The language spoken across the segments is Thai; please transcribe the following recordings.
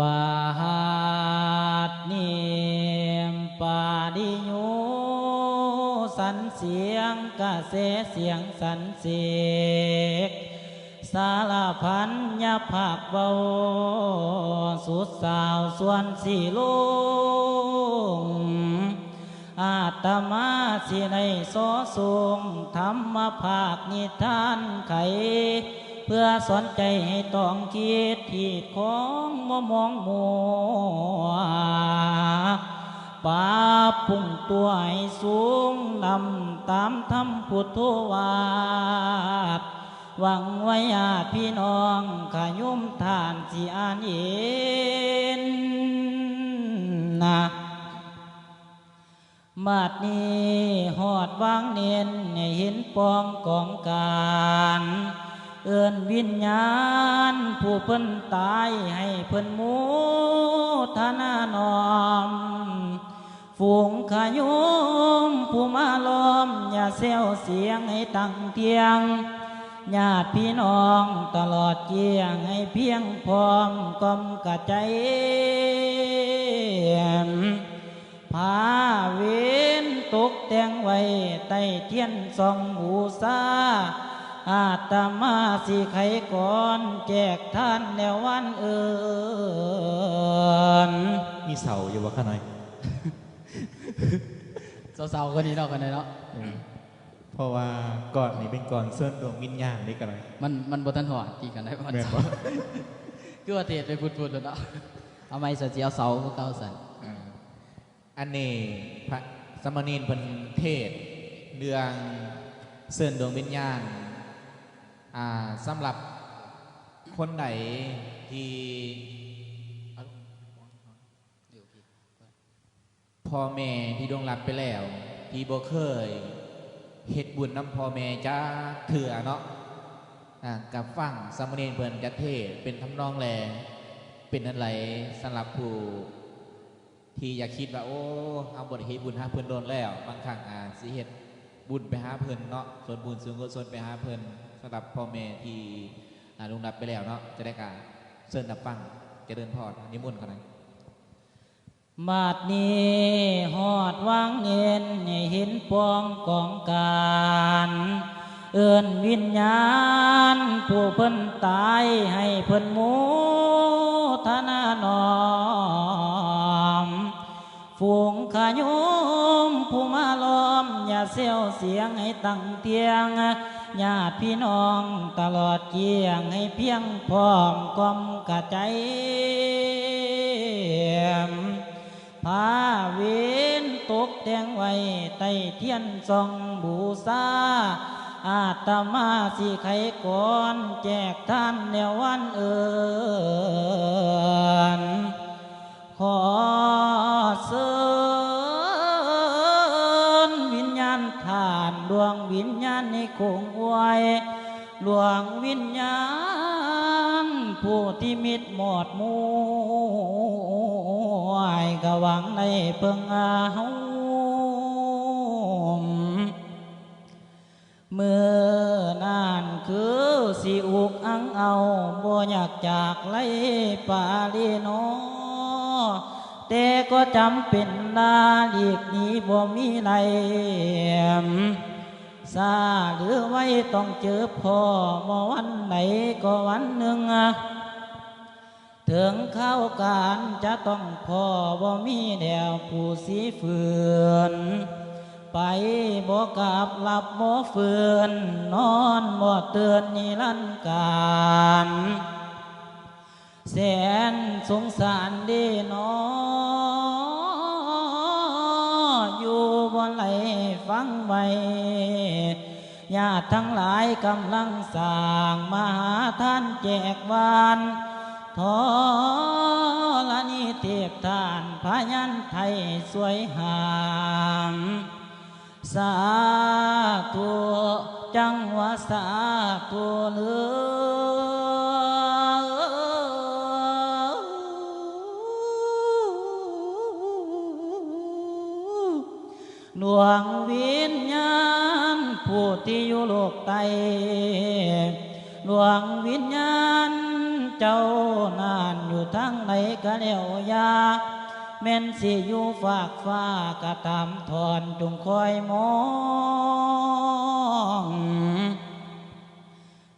บาดนิมปาดิยูสันเสียงกะเสเสียงสันเสกสารพันยาภาคเบาสุดสาวส่วนสีลุงอาตมาสิในโสสูงธรรมภาคนิทานไข เพื่อสอนใจให้ต้องคิดที่ของมมองมัวป่าปุ่งตัวให้สูงนำตามธรรมพุทธวาสหวังไว้ญาติพี่น้องขยุมทานสิอานเย็นนะมาดนี้หอดวางเนียนให้เห็นปองกองการ เอื้อนวิญญาณ ผู้เพิ่นตายให้เพิ่นมูทนานอม ฝูงขยุมผู้มาล้อม อย่าเซวเสียงให้ตั้งเทียงญาติพี่น้องตลอดเกียงให้เพียงพร้อมกลมกระใจผาเวนตกแต่งไว้ใต้เทียนสองบูซา อาตมาสิไขก่อนแจกท่านแนววันเอินมีเสาอยู่วะข้าน้อยเศร้าๆคนนี้เนาะกันเลยเนาะเพราะว่าก่อนนี้เป็นก่อนเส้นดวงวิญญาณนี่กันเลยมันมันบทันหอดตีกันได้ก่อนแม่นบ่คือว่าเทศไปพูดๆแล้วเนาะเอาไม้เสียเอาเสาก็เก้าสันอ่าอันนี้พระสมณีนเพิ่นเทศน์เรื่องเส้นดวงวิญญาณอ่า สำหรับคนไหนที่พ่อแม่ที่ดวงรับไปแล้ว ที่บ่เคยเฮ็ดบุญน้ำพ่อแม่จ้าเถื่อเนาะกับฟังสามเณรเพิ่นจะเทศเป็นทำนองแลเป็นอะไรสำหรับผู้ที่อยากคิดว่าโอ้เอาบทเฮ็ดบุญหาเพิ่นโดนแล้ว บางครั้งอ่าสิเฮ็ดบุญไปหาเพิ่นเนาะส่วนบุญส่วนกุศลไปหาเพิ่น สำหรับพ่อแม่ที่อ่าลงรับไปแล้วเนาะจะได้การเชิญนับฟังเจะเดินพอดนิมนต์กันนะมาดนี้หอดวางเน้นให้เห็นปองกองการเอื้อนวิญญาณ ผู้เพิ่นตายให้เพิ่นมูทนานอมฝูงขยุมผู้มาล้อม อย่าเซวเสียงให้ตั้งเตียง ญาติพี่น้องตลอดเกียงให้เพียงพร้อมกลมกระใจผ้าเวนตกแต่งไว้ใต้เทียนซองบูซาอาตมาสิไขก่อนแจกท่านแนววันเอินขอเสิญ งวิญญาณในคงไว้หลวงวิญญาณผู้ที่มิดหมอดมูไอกะหวังในเพิ่งอาเฮาเมื่อนานคือสิอุกอังเอาบ่อยากจากไล่ปาลีโนแต่ก็จำเป็นนาลีกนี้บ่มีไหล ซาหรือไว้ต้องเจอพ่อบ่วันไหนก็วันหนึ่ง ถึงเข้าการจะต้องพ่อบ่มีแนวผู้สีฝืน ไปบ่กลับหลับบ่ฝืน นอนบ่เตือนนิรันดร์การแสนสงสารดีนออ ฟังไว้ญาติทั้งหลายกำลังสร้างมหาท่านแจก ที่อยู่โลกไตดวงวิญญาณ เจ้านานอยู่ทั้งไหนก็แล้วยาแม่นสิอยู่ฝากฟ้ากระตามทอนจงคอยมอง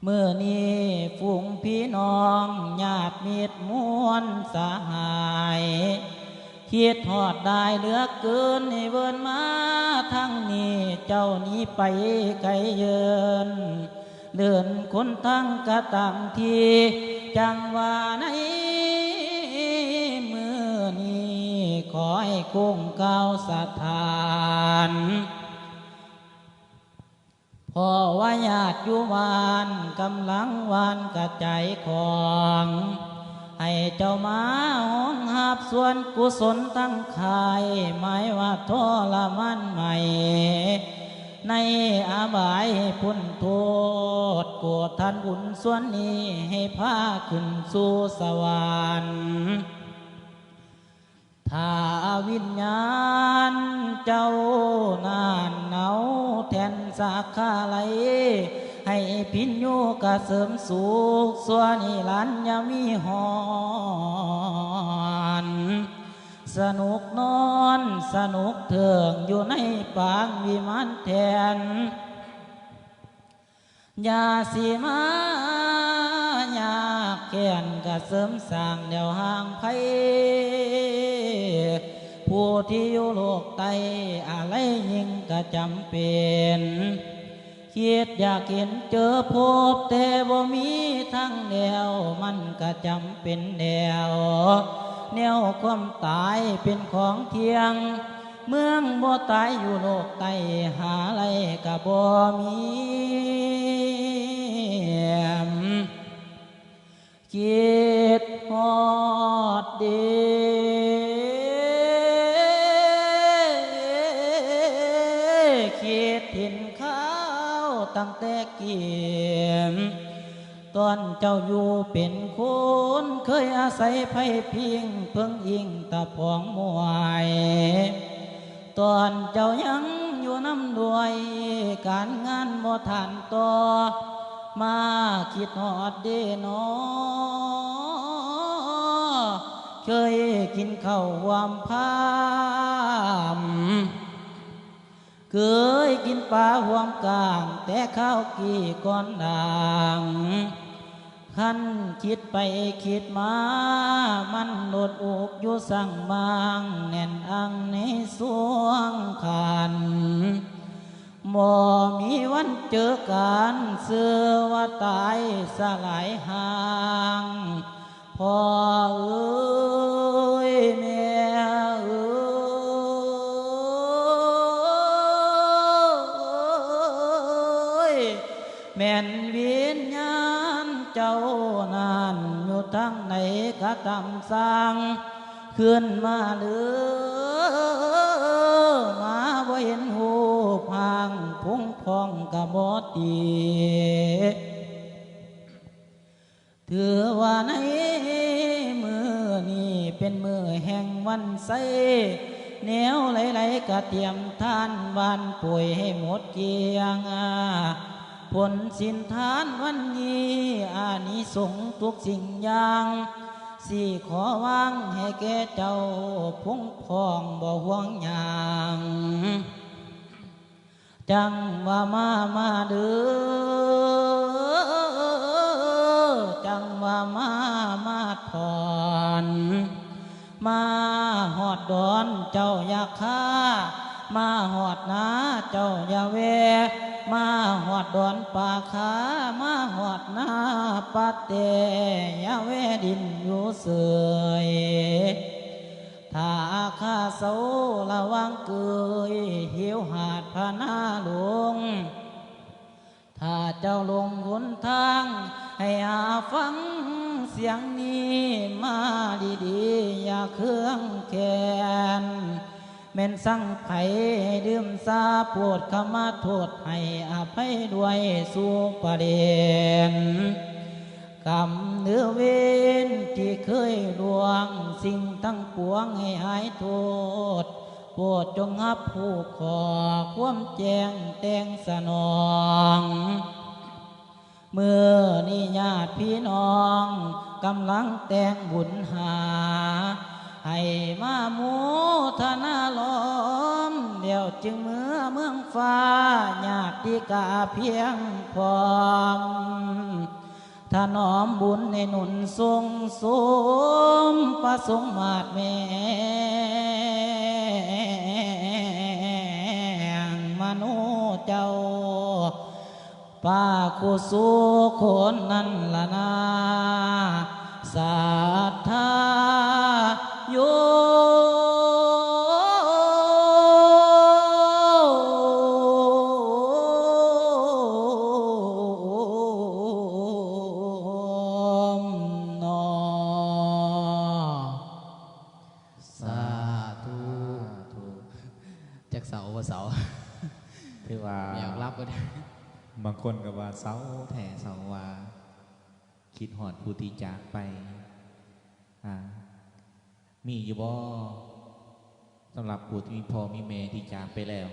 เมื่อนี้ฝูงพี่น้องญาติมิตรมวลสหาย คิดหอดได้เหลือเกินให้เวินมาทั้งนี้เจ้านี้ไปไกลเยินเลื่อนคนทั้งกระตามทีจังว่าในมือนี้ขอให้กุ้งเก้าสถานพอว่าญาติยู่วานกำลังวานกระใจายของ ให้เจ้ามาหองหับส่วนกุศลตั้งขายหมายว่าทรมันใหม่ ในอาบายให้พ้นโทษกรธท่านบุญส่วนนี้ให้พาขึ้นสู่สวรรค์ถ้าวิญญาณเจ้านานเหนาแทนสาขาไหล ให้พินโยกะเสริมสุขส่วนนิรันยามีหอนสนุกนอนสนุกเถิงอยู่ในปางวิมานแทนยาสีมายากแก่นกะเสริมสร้างเดียวห่างไพผู้ที่อยู่โลกไตอะไรยิ่งกะจำเป็น คิดอยากเห็นเจอพบแต่บ่มีทั้งแนว มันกะจำเป็นแนว แนวความตายเป็นของเที่ยง เมืองบ่ตายอยู่โลกไตหาไรกะบ่มีคิด แต่เกี่ยมตอนเจ้าอยู่เป็นคนเคยอาศัยไผ่พิงเพิ่งอิงตะพองมวย ตอนเจ้ายังอยู่น้ำด้วย การงานบ่ทานต่อ มาคิดหอดเดนอเคยกินข้าวหวามพาม เคยกินปลาหวมกลาง แต่ข้าวกี่ก้อนด่างขันคิดไปคิดมา มันโดดอกอยู่สั่งบาง แน่นอังในสวงขันบ่มีวันเจอกันเสือว่าตายสลายห่าง พอเอ้ ก็ตำสร้างขึ้นมาเลือมาบ่เห็นหูพางพุ่งพองกะบ่ตีถือว่าในมือนี่เป็นมือแห่งวันใสแนวไหลๆกะเตรียมท่านวันป่วยให้หมดเกลียงอ่าผลสินทานวันนี้อานิสงส์ทุกสิ่งอย่าง สี่ขอวางให้แก่เจ้าพุงพองบ่ห่วงหยางจังว่ามามาเด้อจังว่ามามาถอนมาหอดดอนเจ้าอยากฆ่า มาหอดนาเจ้าอย่าเว มาหอดดอนป่าขามาหอดนาปาเตอย่าเวดินอยู่เสยถ้าข้าเสาระวังเกยหิวหาดพานาหลวงถ้าเจ้าลงหนทาง ให้อาฟังเสียงนี้มาดีๆ อย่าเครื่องแคน ม่นสั่งไผให้ดื่มซาปวดขมาโทษให้อภัยด้วยสู่ประเด็นกรรมเนื้อเวนที่เคยลวงสิ่งทั้งปวงให้หายโทษโปรดจงหับผู้ขอความแจ้งแต่งสนองเมื่อนี่ญาติพี่น้องกำลังแต่งบุญหา ให้มาโมทนาล้อม เดี๋ยวจึงเมื่อเมืองฟ้าญาติกาเพียงพร้อมถนอมบุญในหนุนทรงสมประสงค์มาดแมงมโนเจ้าป้าคุสุคนนั้นละนาศรัทธา โยมนอสาธุจากเสาว่าเสาถือว่าอยากรับก็ได้บางคนก็ว่าเสาแถ่เสาว่า คิดหอดผู้ที่จากไปอ่า มีอยู่บ่สำหรับผู้ที่มีพ่อมีแม่ที่จากไปแล้ว